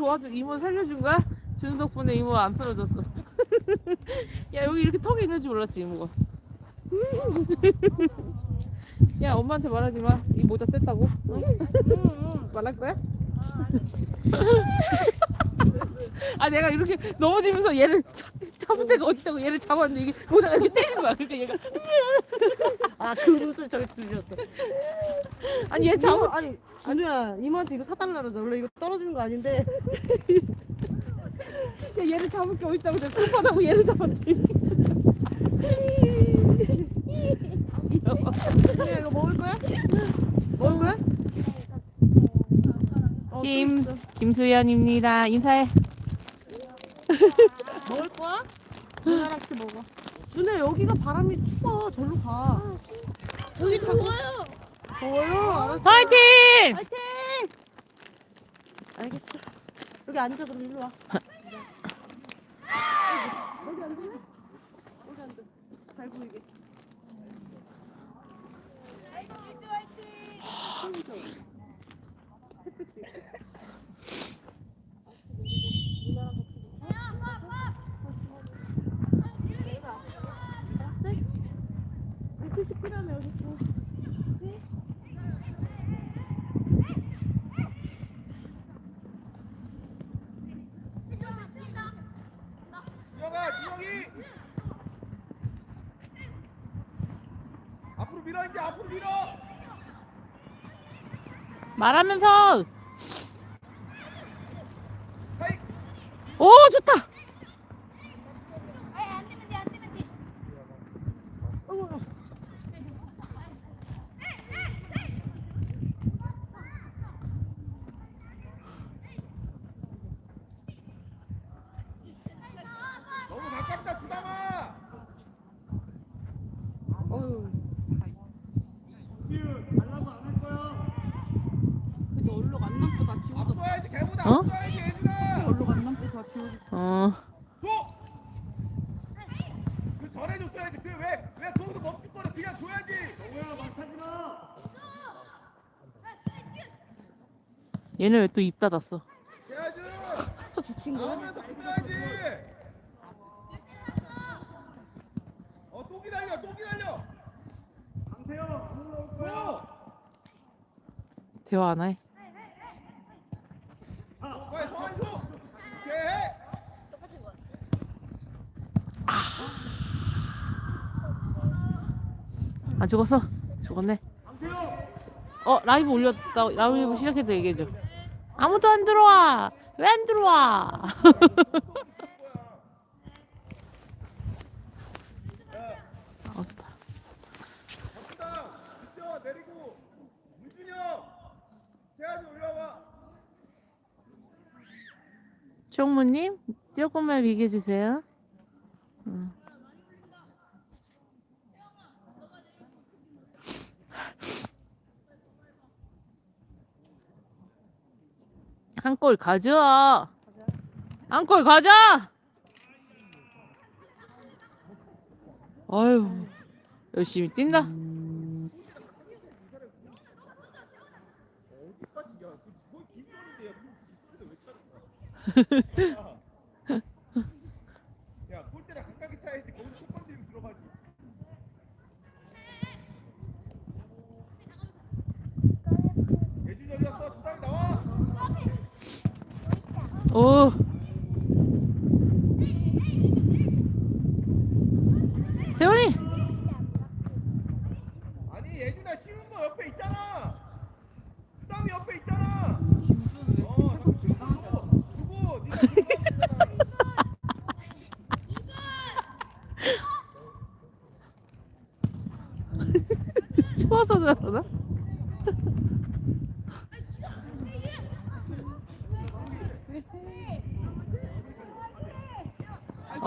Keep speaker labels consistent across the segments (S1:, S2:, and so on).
S1: 도와줘 이모 살려준 거야? 준우 덕분에 이모 안 쓰러졌어. 야 여기 이렇게 턱이 있는 줄 몰랐지 이모가. 야 엄마한테 말하지 마. 이 모자 뗐다고. 응? 말할 거야? 아 내가 이렇게 넘어지면서 얘를 잡- 데가 어딨다고 얘를 잡았는데 이게 모자가 이렇게 때리는 거야. 그러니까 얘가
S2: 아 그 웃을 저기서 들으셨어.
S1: 아니 얘
S2: 이모,
S1: 잡아
S2: 아니 준우야 이모한테 이거 사달라 그러자. 원래 이거 떨어지는 거 아닌데.
S1: 야, 얘를 잡을 게 어딨다고 내가 손바닥으로 얘를 잡았대.
S2: 준우야 이거 먹을 거야? 먹을 거야? 어,
S1: 김
S2: 있어.
S1: 김수연입니다. 인사해.
S2: 먹을 거야? 누나랑치 먹어. 준우야 여기가 바람이 추워. 절로 가.
S3: 여기 더워요.
S2: 더워요. 알았어.
S1: 화이팅!
S2: 화이팅! 알겠어. 여기 앉아 그럼 일로 와. 여기 앉을래? 여기 앉아. 잘 보이게. 알았지? 물티슈 필요하면 여기 줘.
S4: 지영아, 지영이. 앞으로 밀어 이제 앞으로 밀어.
S1: 말하면서. 오 좋다.
S2: 어머,
S4: 너무 가깝다 주당아.
S2: 어휴.
S1: 근데 얼룩 안 남고 다
S4: 앞서야지 개보다
S1: 어?
S4: 앞서야지 얘들아.
S1: 얼룩 안 남고 다 지워. 어.
S4: 줘. 그 전에 줬어야지. 그왜왜 거기서 멈칫거려 그냥 줘야지. 정우야 막하지 마.
S1: 얘는 왜또 입 닫았어?
S2: 지친 거야?
S4: 나오면서 붙어야지. 어, 또 기다려, 또 기다려. 강태영, 줘.
S1: 대화 안 해.
S4: 빨리. 오케이.
S1: 안 죽었어? 죽었네. 어 라이브 올렸다. 라이브 시작해도 얘기해줘. 아무도 안 들어와. 왜 안 들어와? 총무님 조금만 비게 주세요. 한 골 가져. 한 골 가자. 아유 열심히 뛴다.
S4: 어디까지 야, 그 그건 긴 거리인데 야, 그거 왜 차는 거야? 야, 골대랑 가깝게 차야지. 거기서 첫 번째면 들어가지. 예준이 어디 갔어? 주당이 나와.
S1: 오. 세훈이.
S4: 아니 예준아 쉬운 거 옆에 있잖아. 주당이 옆에 있잖아. 김준 왜 어, 계속 주고 주고 네가 들어가면 되잖아.
S1: 추워서 저러나?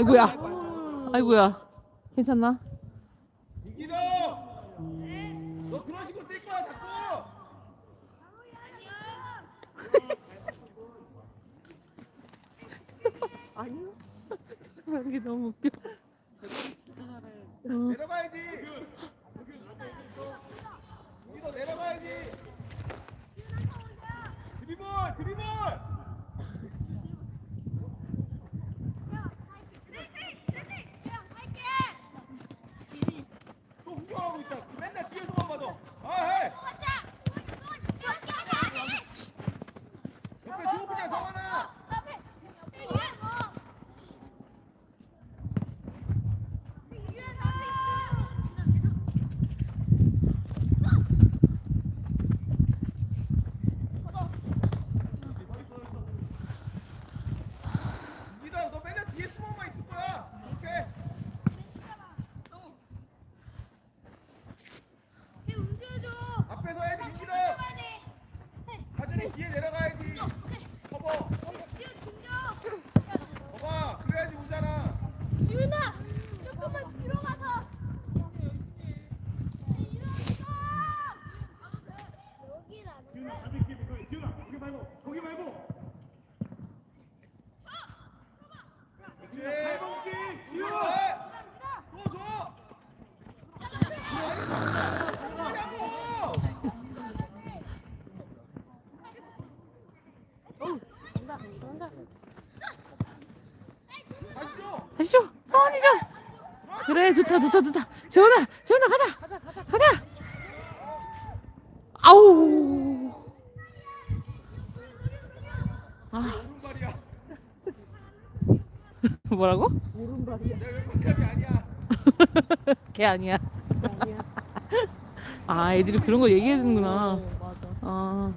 S1: 아이고야. 아이고야. 괜찮나?
S4: 이기너. 너 그런 식으로 뛸 거야 자꾸.
S2: 아니요.
S1: 이게 너무 웃겨.
S4: 내려가야지. 여기 더 내려가야지. 드리블, 드리블. 또 구경 있다. 맨날 뒤에서만 봐도. 아, 해. 옆에 줘 그냥 성환아. 민기다, 너 맨날 뒤에 숨어만 있을 거야. 오케이. 앞에서 해야지 민기다. 하준이 뒤에 내려가야지. 커버. 봐봐, 그래야지 오잖아.
S3: 지훈아, 조금만 뒤로 가서. 여기다.
S4: 그렇지. 지우. 또 줘. 뭐냐고.
S2: 간다 간다
S4: 다시 줘.
S1: 하시죠. 서원이죠. 그래 좋다 좋다 좋다. 재훈아 재훈아 가자
S2: 가자 가자
S1: 가자. 아우. 아
S4: 오른발이야.
S1: 뭐라고?
S2: 오른발이야
S4: 내 왼발이 아니야.
S1: 걔 아니야.
S2: 아니야
S1: 아 애들이 그런 거 얘기해 주는구나.
S2: 어, 맞아
S1: 아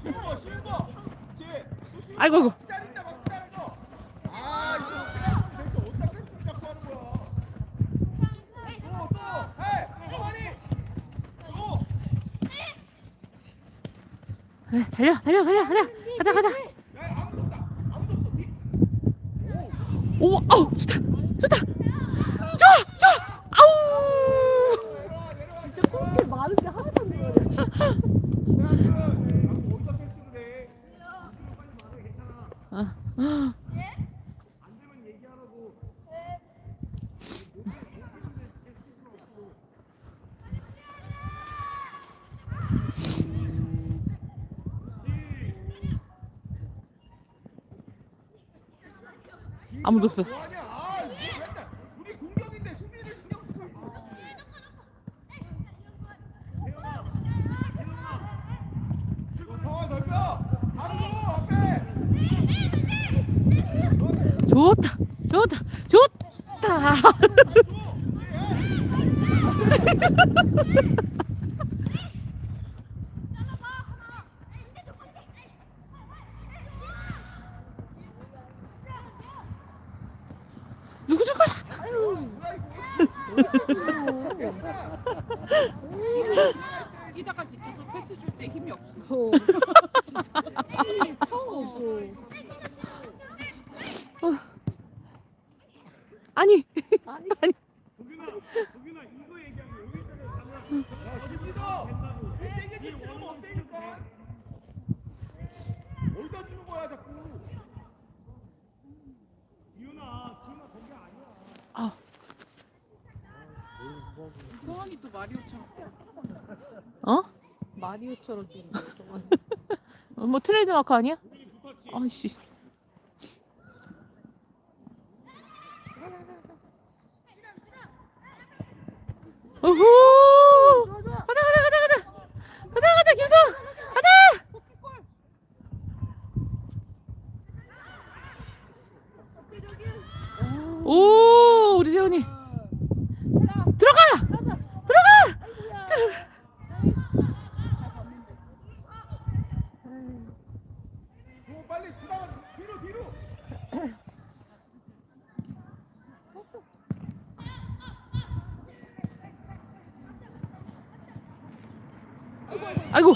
S4: 실버, 실버. 그렇지. 또 실버.
S1: 아이고, 아이고.
S4: 기다린다, 막 기다려. 아, 이거 체력 대체 어디다 뺐으면 자꾸 하는 거야. 또, 또, 해, 영환이. 또.
S1: 그래 달려 달려 달려 달려 가자 가자.
S4: 야, 아무도 없다. 아무도 없어. 니.
S1: 오 아우 좋다 좋다 좋아 좋아 아우.
S4: 내려와, 내려와.
S2: 진짜 꼴찌 많은데 하나도 안 내려가네
S4: 야, 그, 자꾸 어디다 뺐으면 돼.
S1: 아,
S4: 안 되면 얘기하라고.
S1: 아무도 없어.
S4: 뭐하냐? 아, 이거 맨날 우리 공격인데 수비를 신경 쓰고 있어. 너 성화 넓혀. 바로 줘 앞에. 너
S1: 좋다 좋다 좋다.
S4: 줘. 그렇지, 해.
S1: 누구 줄 거야?
S5: 뛰다가 지쳐서 패스 줄 때 힘이 없어.
S2: 힘이 평 없어
S1: 아니
S2: 아니
S4: 없다니까. 어디다 주는 거야, 자꾸.
S1: 아
S5: 성환이 또 마리오처럼.
S1: 어?
S2: 마리오처럼 뛰는데 정말
S1: 어, 뭐 트레이드 마크 아니야? 아이씨. 오호! 가자 가자 가자 가자 가자 가자 김성 가자 오 우리 재훈이 들어가
S2: 가자
S1: 들어가
S2: 아이고야
S4: 줘, 빨리 지나가. 뒤로, 뒤로.
S1: 아이고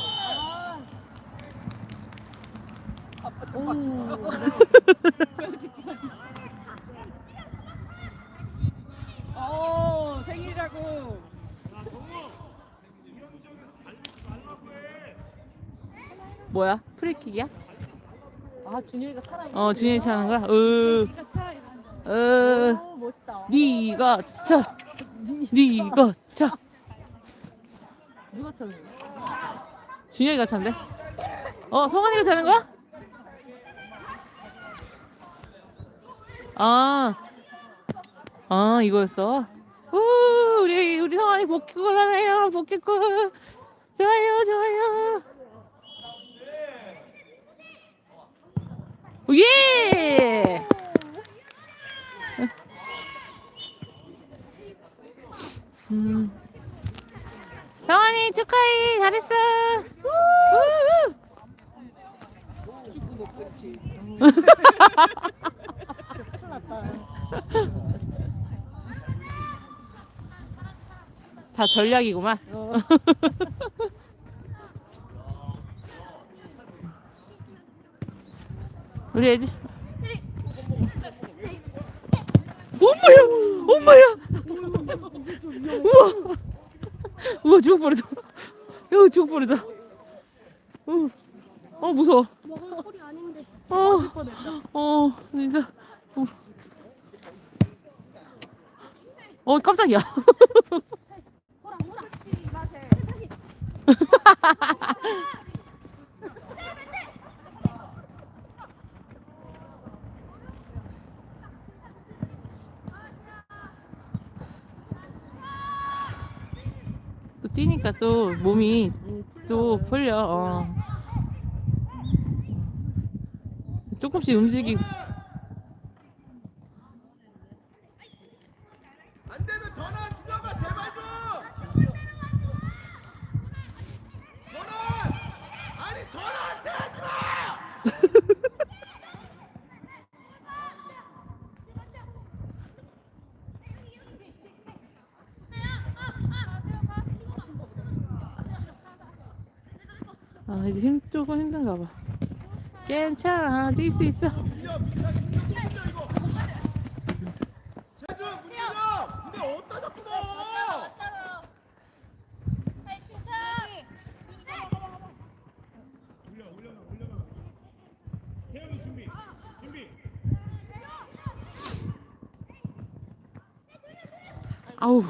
S5: 어 생일이라고.
S1: 뭐야 프리킥이야?
S2: 아 준영이가 살아있네
S1: 어 준현이 차는 거야? 으
S2: 어, 멋있다.
S1: 네가 차. 네가 차.
S2: 누가 차는
S1: 준혁이가 찬대. 어, 성환이가 차는 거야? 아, 아 이거였어. 우, 우리 우리 성환이 복귀골 하네요. 복귀골. 좋아요, 좋아요. 예. 음. 성환이 축하해 잘했어.
S2: 다
S1: 전략이구만. 우리 애지. 엄마야, 엄마야. 우와, 우와 뻔했다. 야 뻔했다. 어, 어 무서워.
S3: 먹을 꼴이 아닌데.
S1: 어,
S2: 뻔했다.
S1: 어 진짜. 어, 어 깜짝이야.
S3: 호라 호라. 맛에.
S1: 또 뛰니까 또 몸이 또 풀려. 어. 조금씩 움직이고.
S4: 안 되면 전환 준혁아 제발 좀. 전환. 아니 전환 제하지 마.
S1: 아 이제 힘 조금 힘든가 봐. 괜찮아, 뛸 수 있어. 아우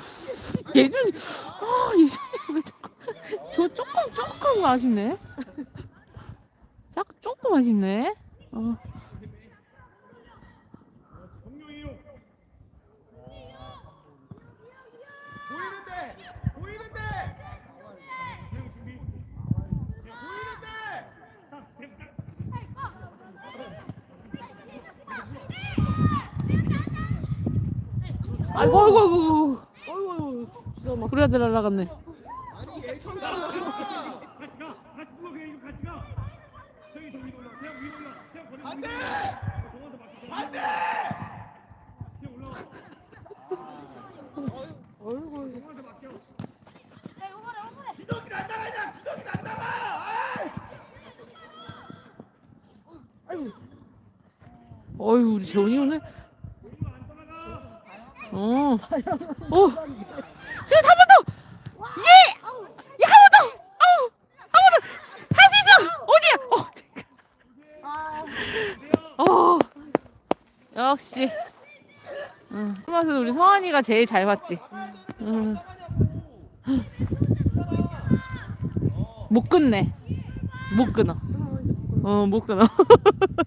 S1: 예준이 아 예준이 왜 자꾸 저 조금 조금 아쉽네. 조금 아쉽네. 어. 아이고 아이고 아이고
S2: 막.
S1: 우리 아들 날아갔네.
S4: 아니 예준아
S6: 같이 가. 같이 불러 그냥 이거 같이 가. 저기 저기 올라. 그냥 위로 올라. 그냥 버리고.
S4: 반대. 반대
S3: 요거래.
S4: 기덕이 안 나가냐 기덕이 안 나가 아이.
S1: 어휴 우리 재훈이 오늘. 어. 어. 수현 한번 더. 예. 야한 번 더. 아우. 한 번 더. 할 수 있어. 어디야?
S2: 아,
S1: 어. 어. 역시. 응. 그래서 우리 성환이가 제일 잘 봤지. 응. 못 끝내. 못 끊어. 어, 못 끊어.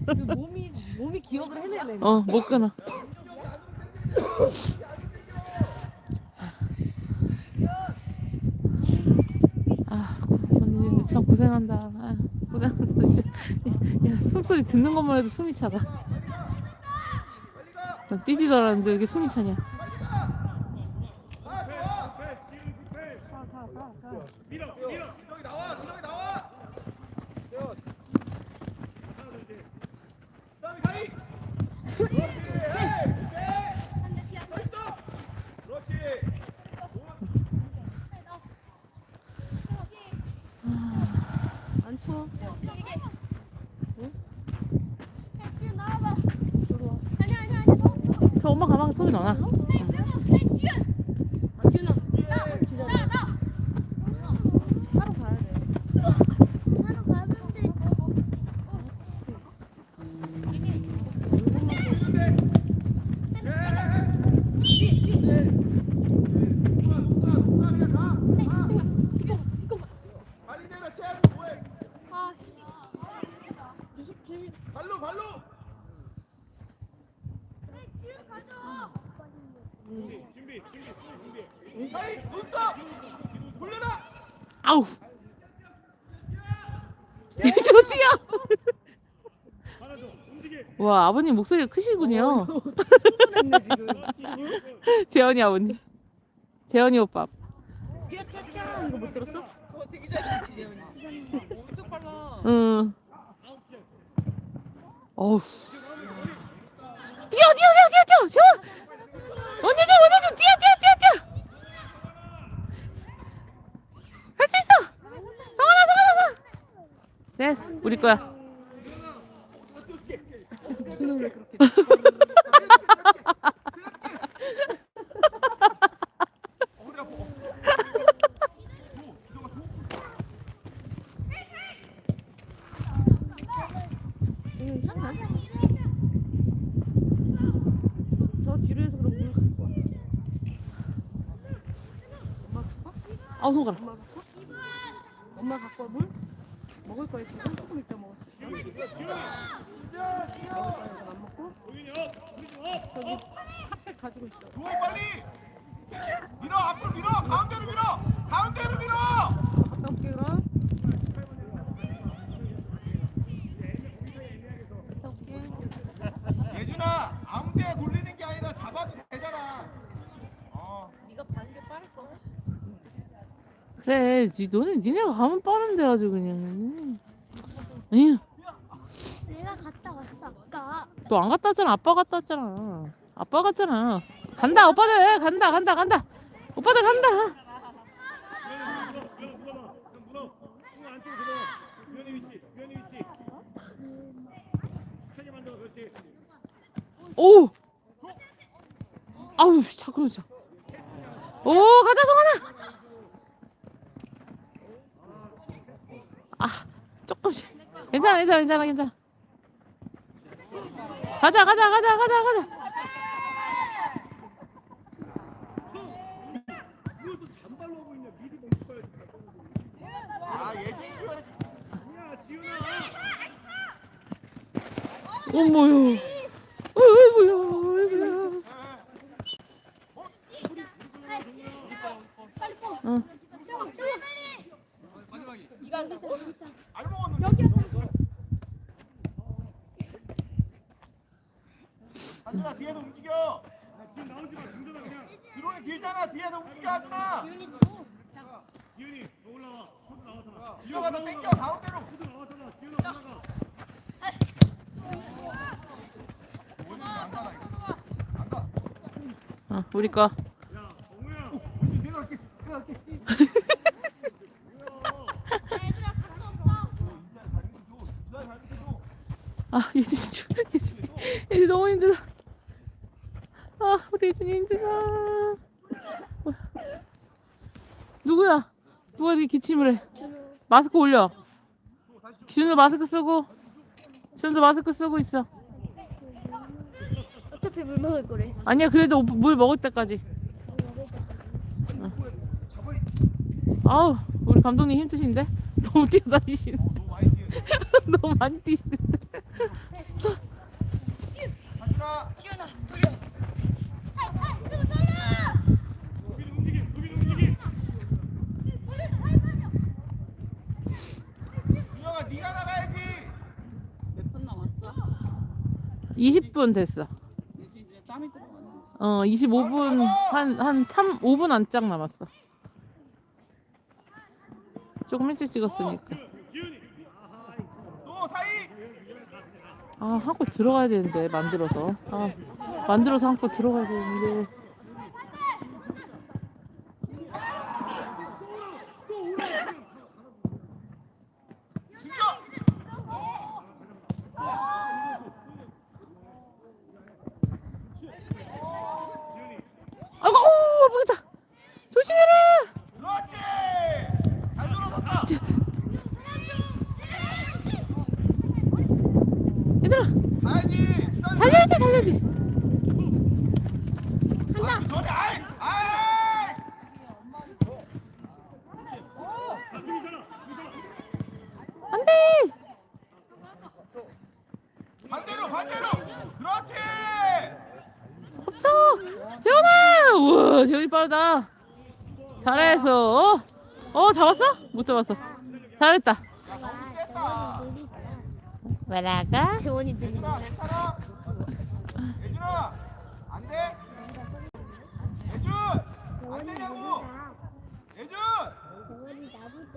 S2: 그 몸이, 몸이 기억을 해내네.
S1: 어, 못 끊어. 아, 언니 참 고생한다. 아, 고생한다. 진짜. 야, 숨소리 듣는 것만 해도 숨이 차다. 나 뛰지도 않았는데 왜 이렇게 숨이 차냐?
S6: 그 패스.
S2: 가, 가, 가, 가.
S6: 밀어, 밀어.
S4: 기덕이 나와 기덕이 나와
S6: 하나 더 이제.
S4: 그다음에 가이 그렇지 에이
S3: 반대 뒤
S4: 서 있어 그렇지
S2: 안 추워?
S3: 지금 나와봐. 아니 아니 아니 너.
S1: 저 엄마 가방에 손이 넣어놔.
S3: 에이 지금 에이 지금. 지훈아. 나 나. 나.
S2: 하러 가야 돼.
S3: 하러 가면 돼.
S4: 보이는데
S6: 준비 준비 준비 준비
S4: 하이 눈썹 돌려라
S1: 아우. 저 뛰어.
S6: 하나 더 움직여
S1: 와 아버님 목소리가 크시군요.
S2: 흥분했네 지금.
S1: 재현이 아버님. 재현이 오빠.
S2: 뛰어라는 이거 못 들었어?
S5: 어, 되게 잘했지. 엄청 빨라.
S1: 응. 어우. 뛰어, 뛰어, 뛰어, 뛰어, 뛰어, 재원. 언니 좀, 뛰어, 뛰어, 뛰어, 뛰어. 할 수 있어. 성원아, 성원아, 성원. 됐어, 우리 거야.
S2: 너는 왜 그렇게?
S4: 어머니 아파
S2: 괜찮나? 저 뒤로 해서 그럼 물 갖고 와. 엄마 갖고 와?
S1: 아우 손가락.
S2: 엄마 갖고 와? 엄마 갖고 와 물? 먹을 거야 지금? 조금 이따 먹을 수 있어? 먹을 거야 이거 안 먹고?
S6: 우빈이 업 우빈이 업
S2: 저기 핫팩 가지고 있어
S4: 주호 빨리 밀어 앞으로 밀어 가운데로 밀어 가운데로 밀어
S2: 갔다 올게 그럼 갔다 올게
S4: 예준아 아무 데나 돌리는 게 아니라 잡아도 되잖아 어
S5: 네가 가는 게 빠를 거.
S1: 그래, 니, 너네, 니네가 가면 빠른데 아주 그냥. 아니. 너 안 갔다 왔잖아. 아빠 갔다 왔잖아. 아빠 갔잖아. 간다, 오빠들. 간다, 간다, 간다. 오빠들 간다. 오! 아우, 자꾸 놓자. 오, 가자, 성환아! 아, 조금씩. 괜찮아, 괜찮아, 괜찮아, 괜찮아. 가자, 가자, 가자, 가자, 가자.
S4: 아
S1: 어머요. 어이구야, 어이구야. 응.
S4: 안먹 하준아 뒤에서 움직여.
S6: 지금 나오지 마 등전아 그냥
S4: 드론이 길잖아. 뒤에서 움직여 하준아
S6: 지훈이 너 올라와. 코드 나왔잖아.
S4: 지호가 너 땡겨 가운데로.
S6: 코드 나왔잖아. 지훈아 올라가.
S4: 안 가나 이거 안 가
S1: 어, 우리 거.
S6: 야 정우야
S4: 원준 내가 할게 내가 할게 주아 잘 비켜줘
S1: 아, 예준이, 주- 예준이, 예준이 너무 힘들다. 아, 우리 예준이 뭐야. 누구야? 누가 이렇게 기침을 해? 마스크 올려. 기준도 마스크 쓰고. 준도 마스크 쓰고 있어.
S3: 어차피 물 먹을 거래.
S1: 아니야, 그래도 오- 물 먹을 때까지. 아우, 우리 감독님 힘드신데? 너무 뛰어다니시네.
S4: 너무 많이 뛰어
S1: 너무 많이 뛰시는데.
S4: 하준아
S3: 지훈아 돌려.
S6: 우빈이 움직임 우빈이 움직임
S4: 준영아 네가 나가야지
S5: 몇 분 남았어?
S1: 20분 됐어.
S5: 어,
S1: 25분 한 한 3, 5분 안짝 남았어. 조금 일찍 찍었으니까.
S6: 아,
S1: 한골 들어가야 되는데 만들어서. 아, 만들어서 한골 들어가야 되는데.
S4: 진짜
S1: 아이고, 오, 아프겠다. 조심해라.
S4: 그렇지 잘 들어섰다
S1: 얘들아,
S4: 가야지
S1: 달려야지, 달려야지.
S4: 간다 아, 전에 아이 아이
S6: 안쪽이잖아 괜찮아
S1: 안 돼.
S4: 반대로 반대로 그렇지
S1: 없어. 재현아. 어, 재훈이 빠르다. 잘했어. 어, 어 잡았어? 못 잡았어. 잘했다. 뭐라가?
S3: 재원이 들리
S4: 예준아 괜찮아? 예준아 안 돼? 예준 안 되냐고 예준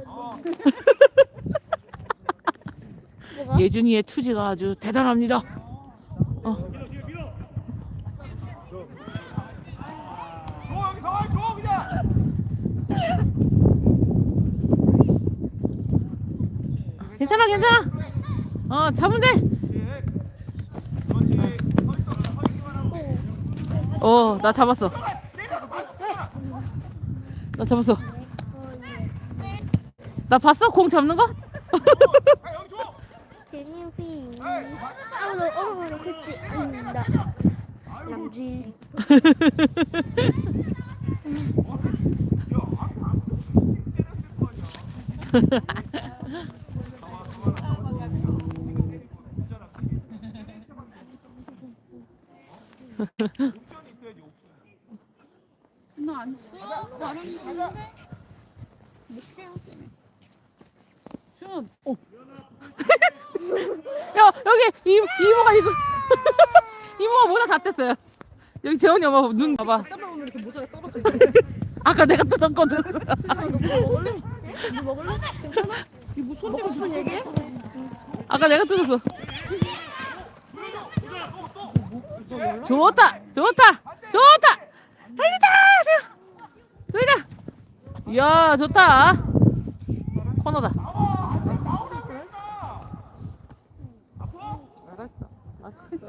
S4: 어
S1: 예준이의 투지가 아주 대단합니다. 어, 괜찮아, 괜찮아. 어, 잡으면 돼.
S4: 그렇지 서 있어 그냥 서 있기만 하고
S1: 어, 나 잡았어. 나 잡았어. 나 봤어? 공 잡는 거?
S4: 야 여기 줘
S3: 재미없이
S4: 에이
S3: 아무도 어머니
S4: 옵션이 있어야지 옵션
S5: 나안 써. 바람이 부는데. 준.
S1: 어. 야, 여기 이, 이모가 이거. 이모가 모자 다 뗐어요. 여기 재원이 엄마 눈 봐봐.
S2: 이렇게 모자가 떨어져.
S1: 아까 내가 뜯었거든.
S2: 먹을래? 뭐 먹을래? 괜찮아?
S5: 이뭐 손
S2: 먹고 싶은 얘기해?
S1: 아까 내가 뜯었어. 좋다, 좋다, 좋다. 달리다, 달리다. 이야, 좋다. 코너다.
S2: 알았어. 마스크 써.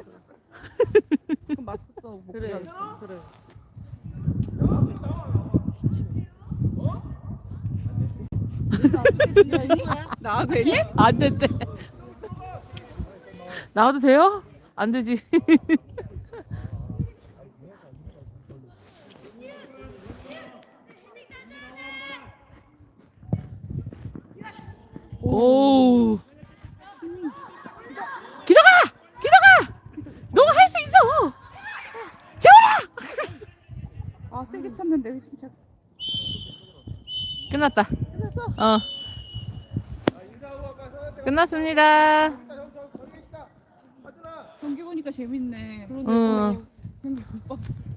S5: 마스크 써. 목
S2: 그래.
S5: 그래.
S2: 그래. 나 되니?
S1: 안 된대. 나와도 돼요? 안 되지. 오. 기다가! 기다가! 너가 할 수 있어! 재원아!
S5: 찼는데 진짜.
S1: 끝났다.
S2: 끝났어?
S1: 어. 끝났습니다.
S5: 경기 보니까 재밌네.
S1: 응.
S5: 경기 못 봤어.